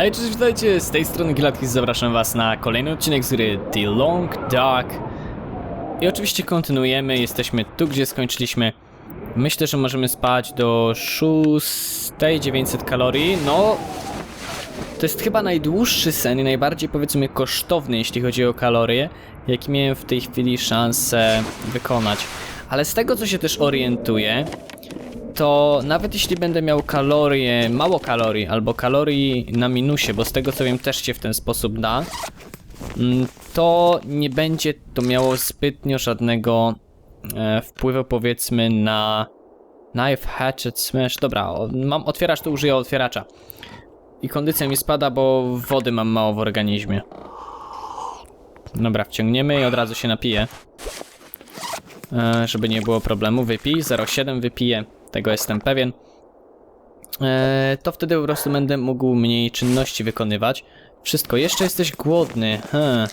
Hej, cześć, witajcie, z tej strony Gilatkis, zapraszam was na kolejny odcinek z gry The Long Dark. I oczywiście kontynuujemy, jesteśmy tu, gdzie skończyliśmy. Myślę, że możemy spać do 6, 900 kalorii, no... To jest chyba najdłuższy sen i najbardziej powiedzmy kosztowny, jeśli chodzi o kalorie, jaki miałem w tej chwili szansę wykonać. Ale z tego, co się też orientuję, to nawet jeśli będę miał kalorie, mało kalorii albo kalorii na minusie, bo z tego co wiem też się w ten sposób da, mm, to nie będzie to miało zbytnio żadnego e, wpływu powiedzmy na knife, hatchet, smash, dobra, mam otwieracz, to użyję otwieracza. I kondycja mi spada, bo wody mam mało w organizmie. Dobra, wciągniemy i od razu się napiję. E, żeby nie było problemu, wypij, 0,7 wypiję, tego jestem pewien. E, to wtedy po prostu będę mógł mniej czynności wykonywać. Wszystko, jeszcze jesteś głodny, hmm.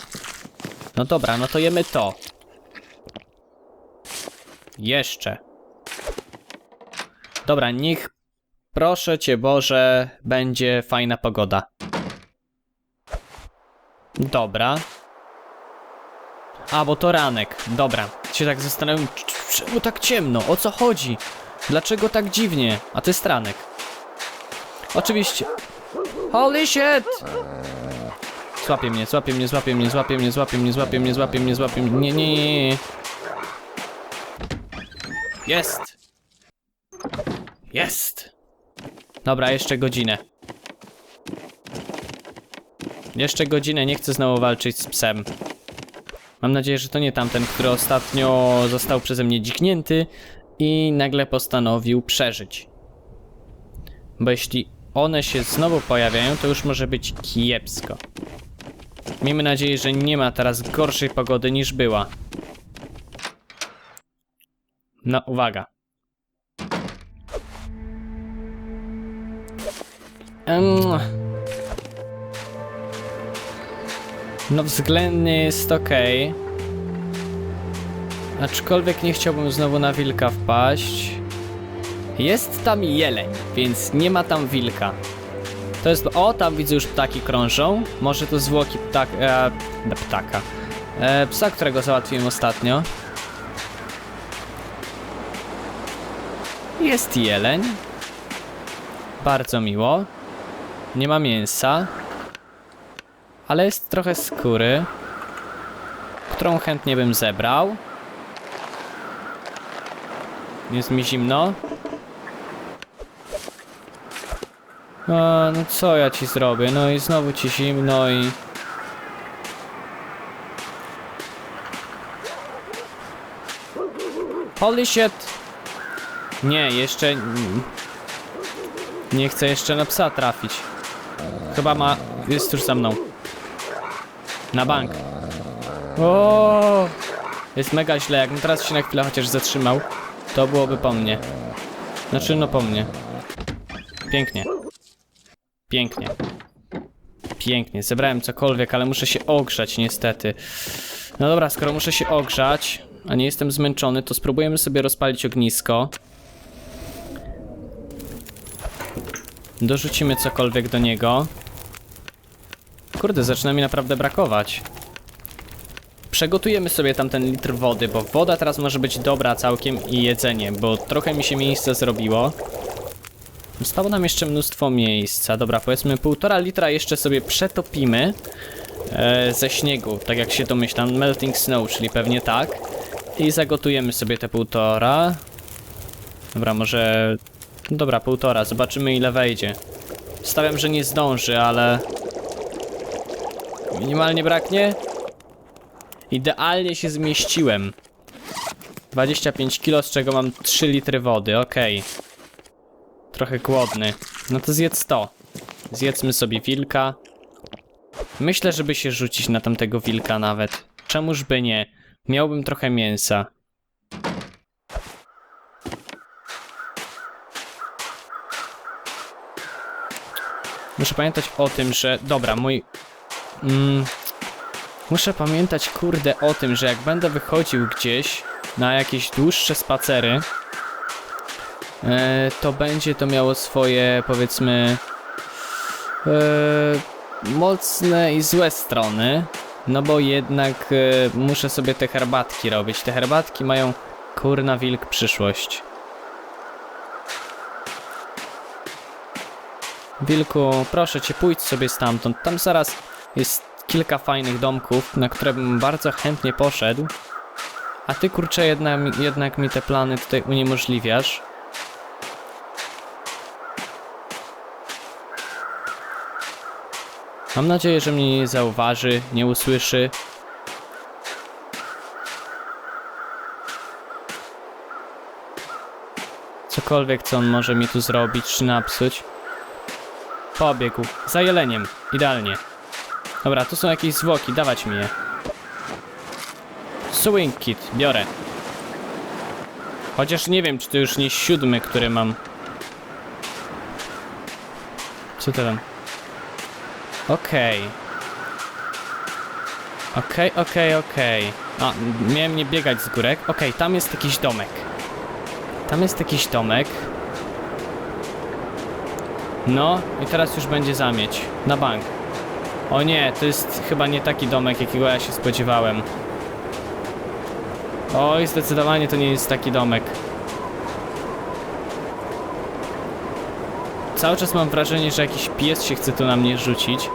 No dobra, no to jemy to. Jeszcze. Dobra, niech, proszę cię Boże, będzie fajna pogoda. Dobra. A, bo to ranek. Dobra. Się tak zastanawiam, czemu tak ciemno? O co chodzi? Dlaczego tak dziwnie? A to jest ranek. Oczywiście. Holy shit! Złapie mnie, złapie mnie, złapie mnie, złapie mnie, złapie mnie, złapie mnie, złapie mnie, złapie mnie. Nie, nie, nie, nie. Jest! Jest! Dobra, jeszcze godzinę. Jeszcze godzinę, nie chcę znowu walczyć z psem. Mam nadzieję, że to nie tamten, który ostatnio został przeze mnie dziknięty i nagle postanowił przeżyć. Bo jeśli one się znowu pojawiają, to już może być kiepsko. Miejmy nadzieję, że nie ma teraz gorszej pogody niż była. No, uwaga. Em, No względnie jest ok. Aczkolwiek nie chciałbym znowu na wilka wpaść. Jest tam jeleń, więc nie ma tam wilka. To jest... O, tam widzę już ptaki krążą. Może to zwłoki ptak... E, no, ptaka. E, psa, którego załatwiłem ostatnio. Jest jeleń. Bardzo miło. Nie ma mięsa. Ale jest trochę skóry, którą chętnie bym zebrał. Jest mi zimno. A, no co ja ci zrobię? No i znowu ci zimno i... Holy shit! Nie, jeszcze... Nie chcę jeszcze na psa trafić. Chyba ma... Jest już za mną. Na bank. O, Jest mega źle. Jakbym teraz się na chwilę chociaż zatrzymał, to byłoby po mnie. Znaczy, no po mnie. Pięknie. Pięknie. Pięknie. Zebrałem cokolwiek, ale muszę się ogrzać niestety. No dobra, skoro muszę się ogrzać, a nie jestem zmęczony, to spróbujemy sobie rozpalić ognisko. Dorzucimy cokolwiek do niego. Kurde, zaczyna mi naprawdę brakować. Przegotujemy sobie tamten litr wody, bo woda teraz może być dobra całkiem i jedzenie, bo trochę mi się miejsca zrobiło. Zostało nam jeszcze mnóstwo miejsca. Dobra, powiedzmy półtora litra jeszcze sobie przetopimy e, ze śniegu, tak jak się domyślam, melting snow, czyli pewnie tak. I zagotujemy sobie te półtora. Dobra, może... Dobra, półtora, zobaczymy ile wejdzie. Stawiam, że nie zdąży, ale... Minimalnie braknie? Idealnie się zmieściłem. 25 kg, z czego mam 3 litry wody, okej. Trochę głodny. No to zjedz to. Zjedzmy sobie wilka. Myślę, żeby się rzucić na tamtego wilka nawet. Czemuż by nie? Miałbym trochę mięsa. Muszę pamiętać o tym, że... Dobra, mój... Mm, muszę pamiętać, kurde, o tym, że jak będę wychodził gdzieś na jakieś dłuższe spacery, e, to będzie to miało swoje, powiedzmy, mocne i złe strony. No bo jednak e, muszę sobie te herbatki robić. Te herbatki mają kurna wilk przyszłość. Wilku, proszę cię, pójdź sobie stamtąd. Tam zaraz jest kilka fajnych domków, na które bym bardzo chętnie poszedł. A ty kurczę jednak, jednak mi te plany tutaj uniemożliwiasz. Mam nadzieję, że mnie nie zauważy, nie usłyszy. Cokolwiek, co on może mi tu zrobić czy napsuć. Pobiegł. Za jeleniem. Idealnie. Dobra, tu są jakieś zwłoki, dawać mi je. Swing kit, biorę. Chociaż nie wiem, czy to już nie siódmy, który mam. Co to tam? Okej. Okej, okej, okej. A, miałem nie biegać z górek. Okej, tam jest jakiś domek. Tam jest jakiś domek. No, i teraz już będzie zamieć. Na bank. O nie, to jest chyba nie taki domek, jakiego ja się spodziewałem. Oj, zdecydowanie to nie jest taki domek. Cały czas mam wrażenie, że jakiś pies się chce tu na mnie rzucić.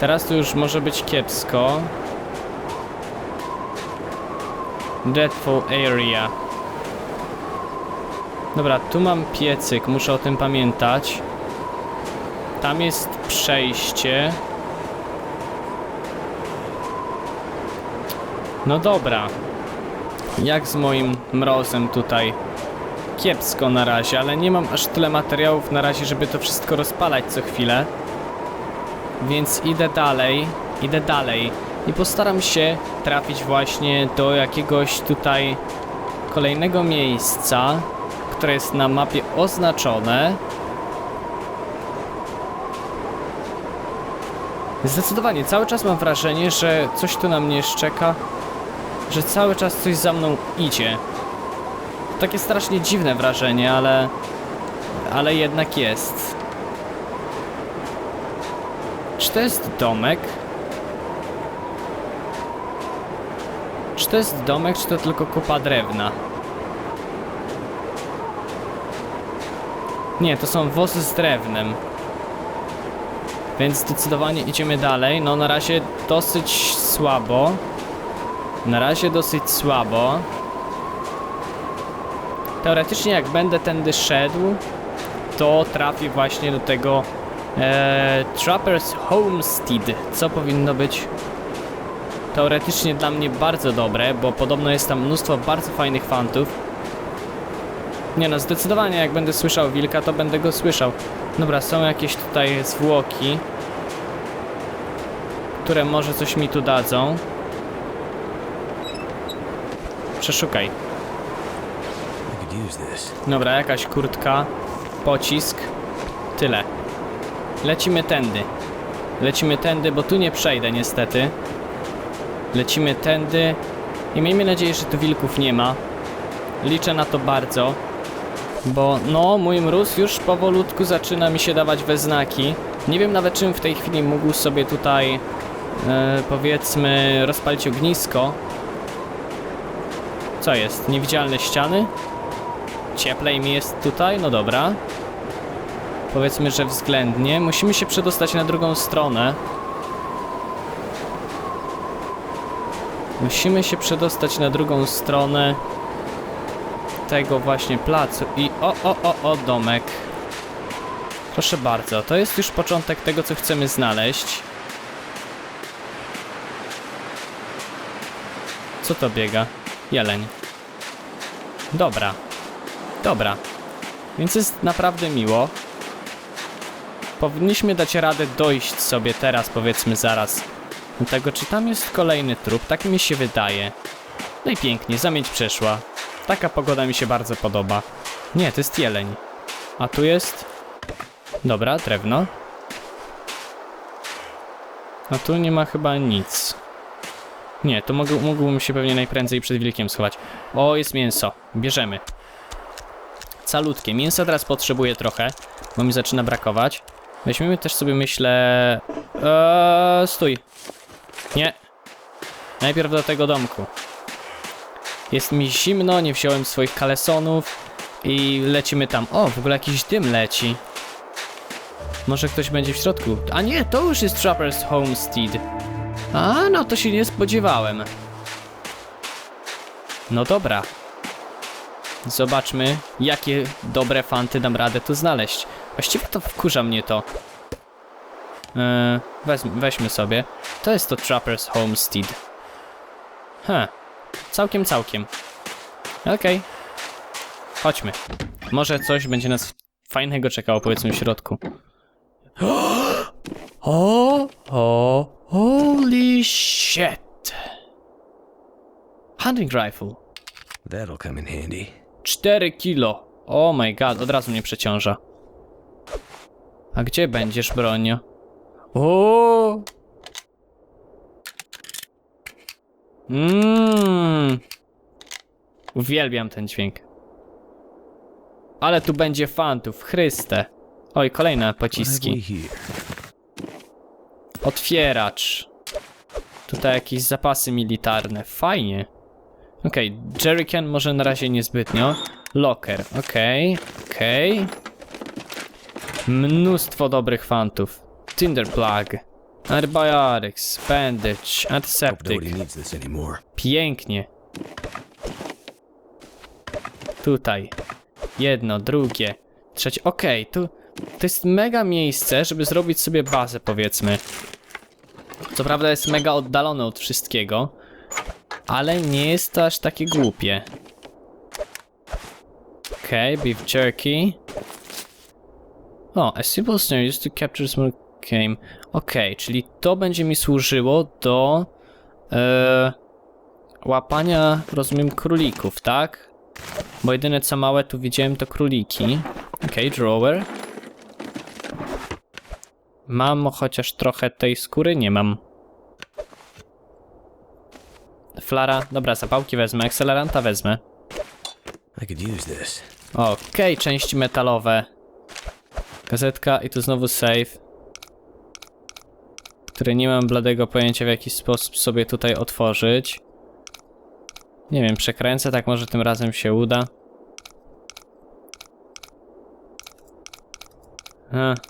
Teraz tu już może być kiepsko. Deadful area. Dobra, tu mam piecyk, muszę o tym pamiętać. Tam jest przejście. No dobra. Jak z moim mrozem tutaj? Kiepsko na razie, ale nie mam aż tyle materiałów na razie, żeby to wszystko rozpalać co chwilę. Więc idę dalej, idę dalej i postaram się trafić właśnie do jakiegoś tutaj kolejnego miejsca, które jest na mapie oznaczone. Zdecydowanie, cały czas mam wrażenie, że coś tu na mnie szczeka, że cały czas coś za mną idzie. Takie strasznie dziwne wrażenie, ale... Ale jednak jest. Czy to jest domek? Czy to jest domek, czy to tylko kupa drewna? Nie, to są wozy z drewnem. Więc zdecydowanie idziemy dalej. No na razie dosyć słabo. Na razie dosyć słabo. Teoretycznie jak będę tędy szedł, to trafię właśnie do tego e, Trappers Homestead, co powinno być teoretycznie dla mnie bardzo dobre, bo podobno jest tam mnóstwo bardzo fajnych fantów. Nie no, zdecydowanie jak będę słyszał wilka, to będę go słyszał. Dobra, są jakieś tutaj zwłoki, które może coś mi tu dadzą. Przeszukaj. Dobra, jakaś kurtka, pocisk, tyle. Lecimy tędy. Lecimy tędy, bo tu nie przejdę niestety. Lecimy tędy i miejmy nadzieję, że tu wilków nie ma. Liczę na to bardzo, bo no, mój mróz już powolutku zaczyna mi się dawać we znaki. Nie wiem nawet czym w tej chwili mógł sobie tutaj, e, powiedzmy, rozpalić ognisko. Co jest? Niewidzialne ściany? Cieplej mi jest tutaj? No dobra. Powiedzmy, że względnie. Musimy się przedostać na drugą stronę. Musimy się przedostać na drugą stronę tego właśnie placu. I o, o, o, o, domek. Proszę bardzo, to jest już początek tego, co chcemy znaleźć. Co to biega? Jeleń. Dobra. Dobra. Więc jest naprawdę miło. Powinniśmy dać radę dojść sobie teraz, powiedzmy zaraz. Do tego, czy tam jest kolejny trup, tak mi się wydaje. No i pięknie, zamieć przeszła. Taka pogoda mi się bardzo podoba. Nie, to jest jeleń. A tu jest... Dobra, drewno. A tu nie ma chyba nic. Nie, to mógł, mógłbym się pewnie najprędzej przed wilkiem schować. O, jest mięso. Bierzemy. salutkie. Mięsa teraz potrzebuję trochę, bo mi zaczyna brakować. Weźmiemy też sobie, myślę... Eee, stój. Nie. Najpierw do tego domku. Jest mi zimno, nie wziąłem swoich kalesonów i lecimy tam. O, w ogóle jakiś dym leci. Może ktoś będzie w środku. A nie, to już jest Trapper's Homestead. A, no to się nie spodziewałem. No dobra. Zobaczmy, jakie dobre fanty dam radę tu znaleźć. Właściwie to wkurza mnie to. Weź, weźmy sobie. To jest to Trapper's Homestead. He, całkiem, całkiem. Okej. Chodźmy. Może coś będzie nas fajnego czekało, powiedzmy, w środku. O, o, holy shit. Hunting rifle. That'll come in handy. 4 kilo. Oh my god, od razu mnie przeciąża. A gdzie będziesz, bronio? O! Mmm. Uwielbiam ten dźwięk. Ale tu będzie fantów, Chryste. Oj, kolejne pociski. Otwieracz. Tutaj jakieś zapasy militarne. Fajnie. Okej, jerrycan może na razie niezbytnio. Locker, okej, okej. Mnóstwo dobrych fantów. Tinder plug. Antibiotics, bandage, antiseptic. Pięknie. Tutaj. Jedno, drugie, trzecie. Okej, tu to jest mega miejsce, żeby zrobić sobie bazę, powiedzmy. Co prawda jest mega oddalone od wszystkiego, ale nie jest to aż takie głupie. Okej, beef jerky. O, a simple snare used to capture small game. Okej, czyli to będzie mi służyło do e, łapania, rozumiem, królików, tak? Bo jedyne co małe tu widziałem to króliki. Okej, drawer. Mam chociaż trochę tej skóry? Nie mam. Flara, dobra, zapałki wezmę, akceleranta wezmę. Okej, części metalowe. Gazetka i tu znowu save. Który nie mam bladego pojęcia w jaki sposób sobie tutaj otworzyć. Nie wiem, przekręcę, tak może tym razem się uda.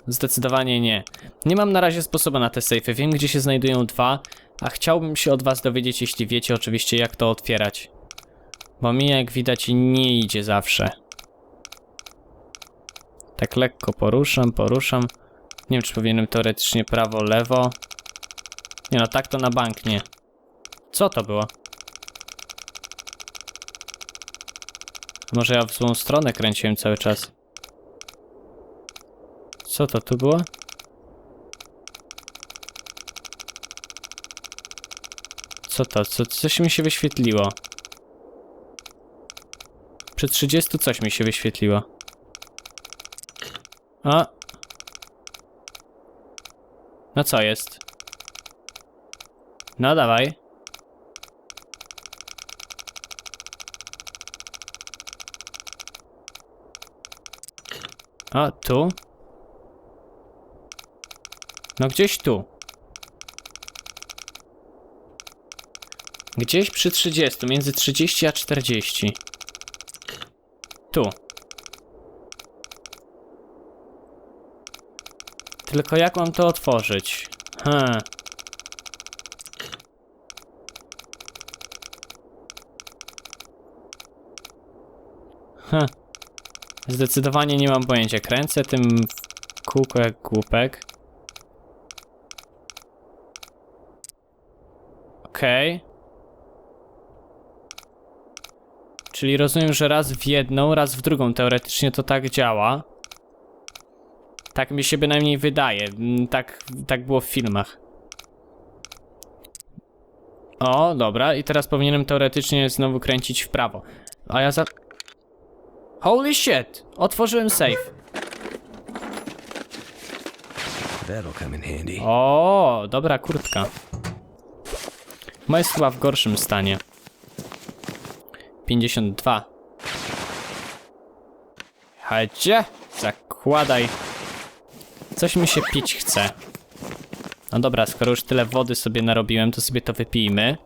Zdecydowanie nie. Nie mam na razie sposobu na te sejfy. Wiem, gdzie się znajdują dwa, a chciałbym się od was dowiedzieć, jeśli wiecie oczywiście, jak to otwierać. Bo mi, jak widać, nie idzie zawsze. Tak lekko poruszam, poruszam. Nie wiem, czy powinienem teoretycznie prawo, lewo. Nie no, tak to na bank nie. Co to było? Może ja w złą stronę kręciłem cały czas. Co to tu było? Co to? Co, coś mi się wyświetliło. Przy 30 coś mi się wyświetliło. A. No co jest? No dawaj. A, tu? No gdzieś tu. Gdzieś przy 30, między 30 a 40. Tu. Tylko jak mam to otworzyć? Hmm. Zdecydowanie nie mam pojęcia. Kręcę tym kółko jak głupek. Okej. Czyli rozumiem, że raz w jedną, raz w drugą teoretycznie to tak działa. Tak mi się bynajmniej wydaje. Mm, Tak, tak było w filmach. O, dobra, i teraz powinienem teoretycznie znowu kręcić w prawo. A ja za... Holy shit! Otworzyłem safe. That'll come in handy. O, dobra kurtka. Moja jest chyba w gorszym stanie. 52. Chodźcie, zakładaj. Coś mi się pić chce. No dobra, skoro już tyle wody sobie narobiłem, to sobie to wypijmy.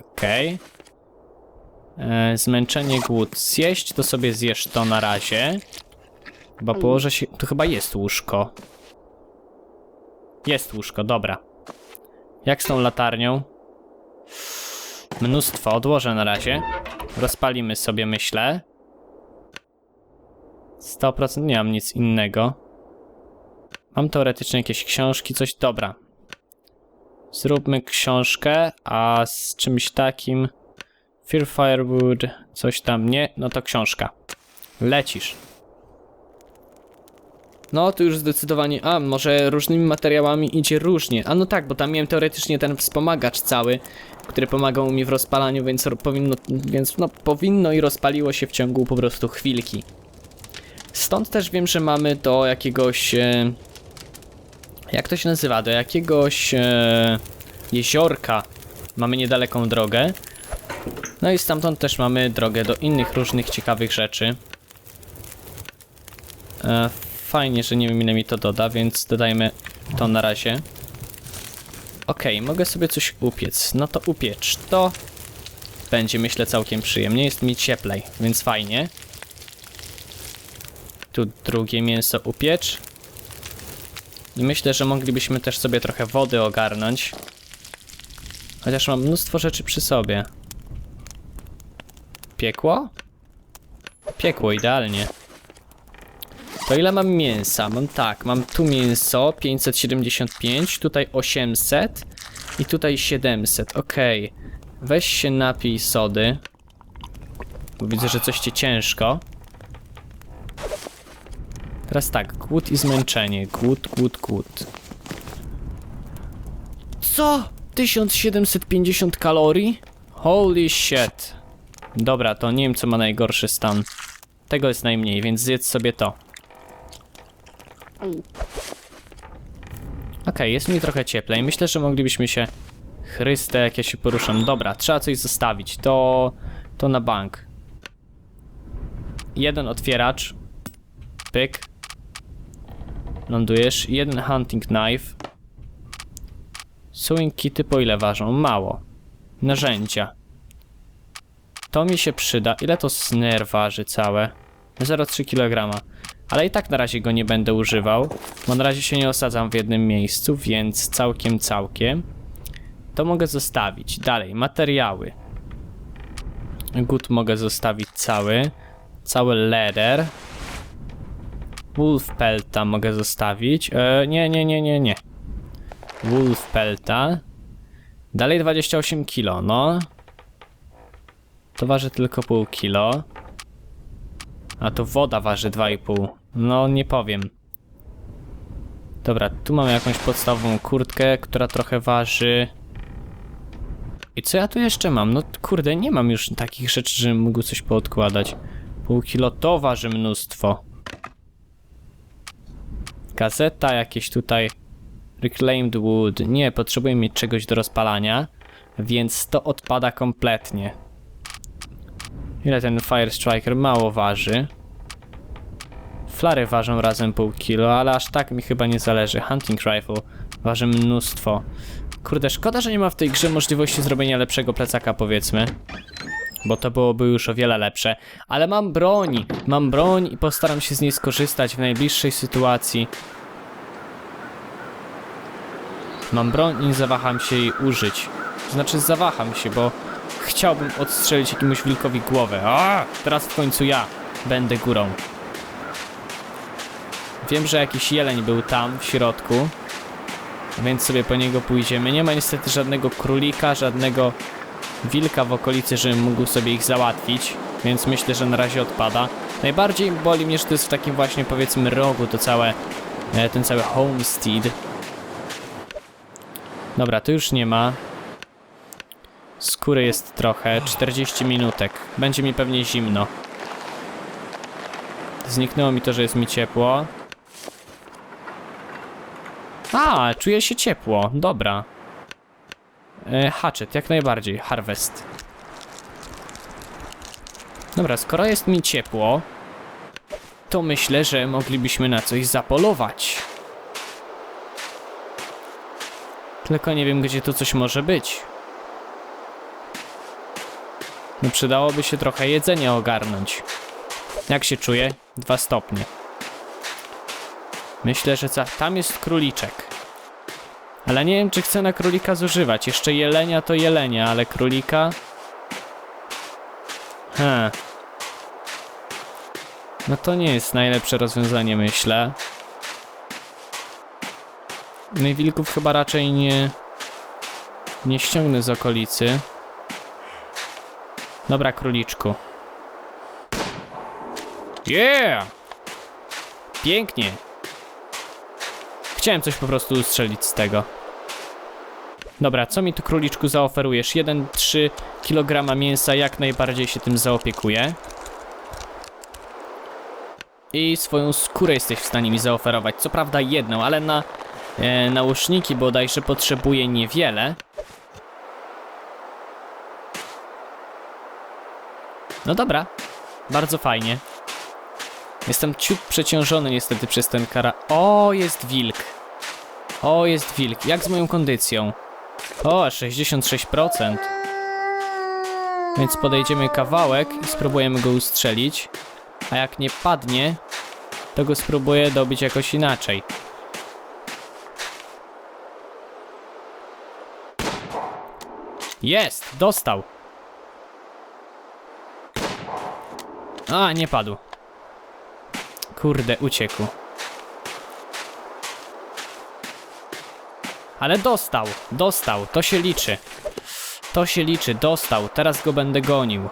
Okej. E, Zmęczenie, głód. Zjeść, to sobie zjesz to na razie. Chyba położę się... Tu chyba jest łóżko. Jest łóżko, dobra. Jak z tą latarnią? Mnóstwo, odłożę na razie. Rozpalimy sobie, myślę. 100% nie mam nic innego. Mam teoretycznie jakieś książki, coś dobra. Zróbmy książkę, a z czymś takim. Fear Firewood, coś tam nie, no to książka. Lecisz. No, tu już zdecydowanie. A, może różnymi materiałami idzie różnie. A no tak, bo tam miałem teoretycznie ten wspomagacz cały, który pomagał mi w rozpalaniu, więc powinno, więc no, powinno i rozpaliło się w ciągu po prostu chwilki. Stąd też wiem, że mamy do jakiegoś. E, jak to się nazywa? Do jakiegoś e, jeziorka. Mamy niedaleką drogę. No i stamtąd też mamy drogę do innych różnych ciekawych rzeczy. E, fajnie, że nie wiem ile mi to doda, więc dodajmy to na razie. Okej, mogę sobie coś upiec. No to upiecz to. Będzie myślę całkiem przyjemnie. Jest mi cieplej, więc fajnie. Tu drugie mięso upiecz. I myślę, że moglibyśmy też sobie trochę wody ogarnąć. Chociaż mam mnóstwo rzeczy przy sobie. Piekło? Piekło, idealnie. To ile mam mięsa? Mam tak, mam tu mięso 575, tutaj 800 i tutaj 700. Okej. Weź się napij sody. Bo widzę, że coś ci ciężko. Teraz tak, głód i zmęczenie. Głód, głód, głód. Co? 1750 kalorii? Holy shit. Dobra, to nie wiem co ma najgorszy stan. Tego jest najmniej, więc zjedz sobie to. Okej, jest mi trochę cieplej. Myślę, że moglibyśmy się... Chryste, jak ja się poruszam. Dobra, trzeba coś zostawić. To... To na bank. Jeden otwieracz. Pyk. Lądujesz. Jeden hunting knife. Sewing kity po ile ważą? Mało. Narzędzia. To mi się przyda. Ile to snare waży całe? 0,3 kg. Ale i tak na razie go nie będę używał, bo na razie się nie osadzam w jednym miejscu, więc całkiem, całkiem. To mogę zostawić. Dalej, materiały. Gut mogę zostawić cały. Cały leather. Wolf pelta mogę zostawić. E, nie, nie, nie, nie, nie. Wolf pelta. Dalej 28 kilo, no. To waży tylko pół kilo. A to woda waży 2,5. No nie powiem. Dobra, tu mamy jakąś podstawową kurtkę, która trochę waży. I co ja tu jeszcze mam? No kurde, nie mam już takich rzeczy, żebym mógł coś poodkładać. Pół kilo to waży mnóstwo. Gazeta jakieś tutaj. Reclaimed wood. Nie, potrzebuję mieć czegoś do rozpalania, więc to odpada kompletnie. Ile ten Fire Striker mało waży? Flary ważą razem pół kilo, ale aż tak mi chyba nie zależy. Hunting Rifle waży mnóstwo. Kurde, szkoda, że nie ma w tej grze możliwości zrobienia lepszego plecaka, powiedzmy. Bo to byłoby już o wiele lepsze. Ale mam broń! Mam broń i postaram się z niej skorzystać w najbliższej sytuacji. Mam broń i nie zawaham się jej użyć. Znaczy, zawaham się, bo chciałbym odstrzelić jakiemuś wilkowi głowę. A, teraz w końcu ja będę górą. Wiem, że jakiś jeleń był tam w środku, więc sobie po niego pójdziemy. Nie ma niestety żadnego królika, żadnego wilka w okolicy, żebym mógł sobie ich załatwić, więc myślę, że na razie odpada. Najbardziej boli mnie, że to jest w takim właśnie powiedzmy rogu to całe, e, ten cały homestead. Dobra, tu już nie ma. Skóry jest trochę, 40 minutek. Będzie mi pewnie zimno. Zniknęło mi to, że jest mi ciepło. A, czuję się ciepło, dobra. E, hatchet, jak najbardziej, harvest. Dobra, skoro jest mi ciepło, to myślę, że moglibyśmy na coś zapolować. Tylko nie wiem, gdzie to coś może być. No przydałoby się trochę jedzenia ogarnąć. Jak się czuję? Dwa stopnie. Myślę, że tam jest króliczek. Ale nie wiem, czy chcę na królika zużywać. Jeszcze jelenia to jelenia, ale królika... Hmm. No to nie jest najlepsze rozwiązanie, myślę. No i wilków chyba raczej nie... Nie ściągnę z okolicy. Dobra, króliczku. Yeah! Pięknie. Chciałem coś po prostu strzelić z tego. Dobra, co mi tu króliczku zaoferujesz? 1-3 kg mięsa, jak najbardziej się tym zaopiekuję. I swoją skórę jesteś w stanie mi zaoferować. Co prawda jedną, ale na e, nauczniki bodajże potrzebuję niewiele. No dobra, bardzo fajnie. Jestem ciut przeciążony niestety przez ten kara... O, jest wilk. O, jest wilk. Jak z moją kondycją? O, 66%. Więc podejdziemy kawałek i spróbujemy go ustrzelić. A jak nie padnie, to go spróbuję dobić jakoś inaczej. Jest! Dostał! A, nie padł. Kurde, uciekł. Ale dostał, dostał, to się liczy. To się liczy, dostał, teraz go będę gonił.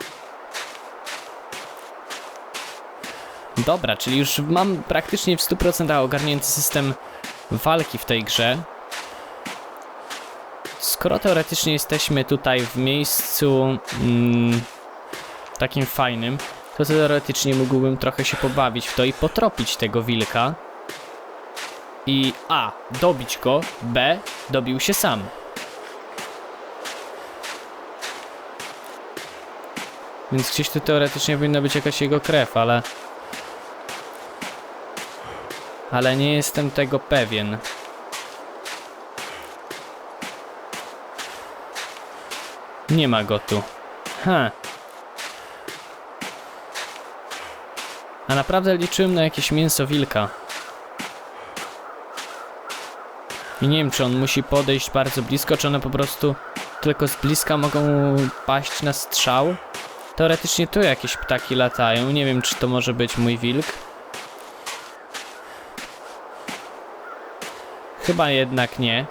Dobra, czyli już mam praktycznie w 100% ogarnięty system walki w tej grze. Skoro teoretycznie jesteśmy tutaj w miejscu mm, takim fajnym, to teoretycznie mógłbym trochę się pobawić w to i potropić tego wilka. I A. Dobić go, B. Dobił się sam. Więc gdzieś tu teoretycznie powinna być jakaś jego krew, ale... Ale nie jestem tego pewien. Nie ma go tu. Ha. A naprawdę liczyłem na jakieś mięso wilka. I nie wiem, czy on musi podejść bardzo blisko, czy one po prostu tylko z bliska mogą paść na strzał. Teoretycznie tu jakieś ptaki latają. Nie wiem, czy to może być mój wilk. Chyba jednak nie.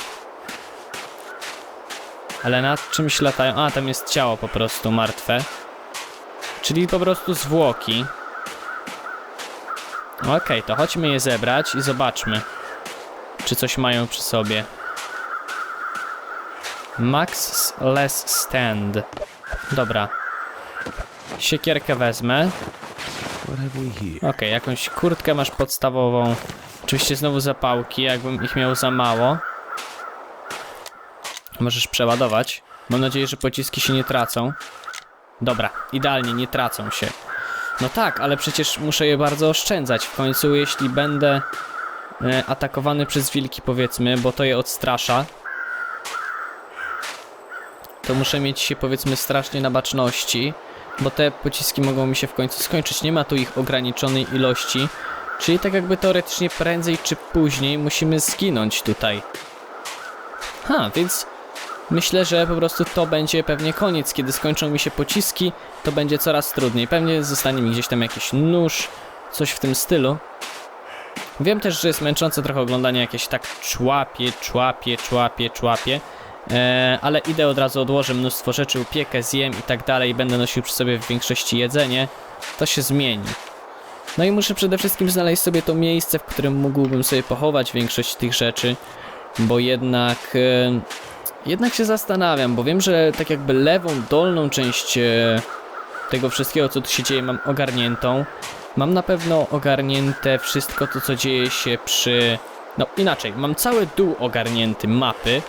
Ale nad czymś latają. A, tam jest ciało po prostu martwe. Czyli po prostu zwłoki. Okej, to chodźmy je zebrać i zobaczmy, czy coś mają przy sobie. Max less stand. Dobra. Siekierkę wezmę. Okej, jakąś kurtkę masz podstawową. Oczywiście znowu zapałki, jakbym ich miał za mało. Możesz przeładować. Mam nadzieję, że pociski się nie tracą. Dobra, idealnie, nie tracą się. No tak, ale przecież muszę je bardzo oszczędzać. W końcu, jeśli będę e, atakowany przez wilki, powiedzmy, bo to je odstrasza, to muszę mieć się, powiedzmy, strasznie na baczności, bo te pociski mogą mi się w końcu skończyć. Nie ma tu ich ograniczonej ilości, czyli tak jakby teoretycznie prędzej czy później musimy zginąć tutaj. Ha, więc Myślę, że po prostu to będzie pewnie koniec. Kiedy skończą mi się pociski, to będzie coraz trudniej. Pewnie zostanie mi gdzieś tam jakiś nóż, coś w tym stylu. Wiem też, że jest męczące trochę oglądanie jakieś tak człapie, człapie, człapie, człapie. Eee, ale idę od razu odłożę mnóstwo rzeczy, upiekę, zjem i tak dalej. Będę nosił przy sobie w większości jedzenie. To się zmieni. No i muszę przede wszystkim znaleźć sobie to miejsce, w którym mógłbym sobie pochować większość tych rzeczy. Bo jednak... Jednak się zastanawiam, bo wiem, że tak jakby lewą, dolną część e, tego wszystkiego, co tu się dzieje, mam ogarniętą. Mam na pewno ogarnięte wszystko to, co dzieje się przy... No inaczej, mam cały dół ogarnięty mapy,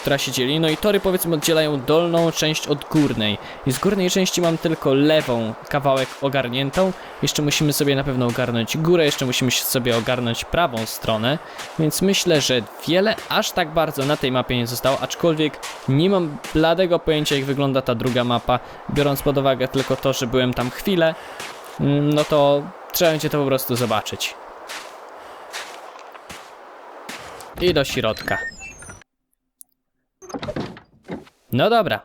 która się dzieli. No i tory powiedzmy oddzielają dolną część od górnej. I z górnej części mam tylko lewą kawałek ogarniętą. Jeszcze musimy sobie na pewno ogarnąć górę, jeszcze musimy sobie ogarnąć prawą stronę. Więc myślę, że wiele aż tak bardzo na tej mapie nie zostało, aczkolwiek nie mam bladego pojęcia jak wygląda ta druga mapa, biorąc pod uwagę tylko to, że byłem tam chwilę, mm, no to trzeba będzie to po prostu zobaczyć. I do środka. No dobra.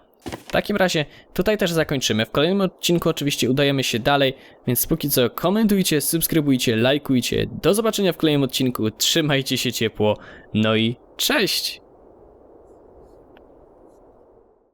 W takim razie tutaj też zakończymy. W kolejnym odcinku oczywiście udajemy się dalej, więc póki co komentujcie, subskrybujcie, lajkujcie. Do zobaczenia w kolejnym odcinku. Trzymajcie się ciepło. No i cześć!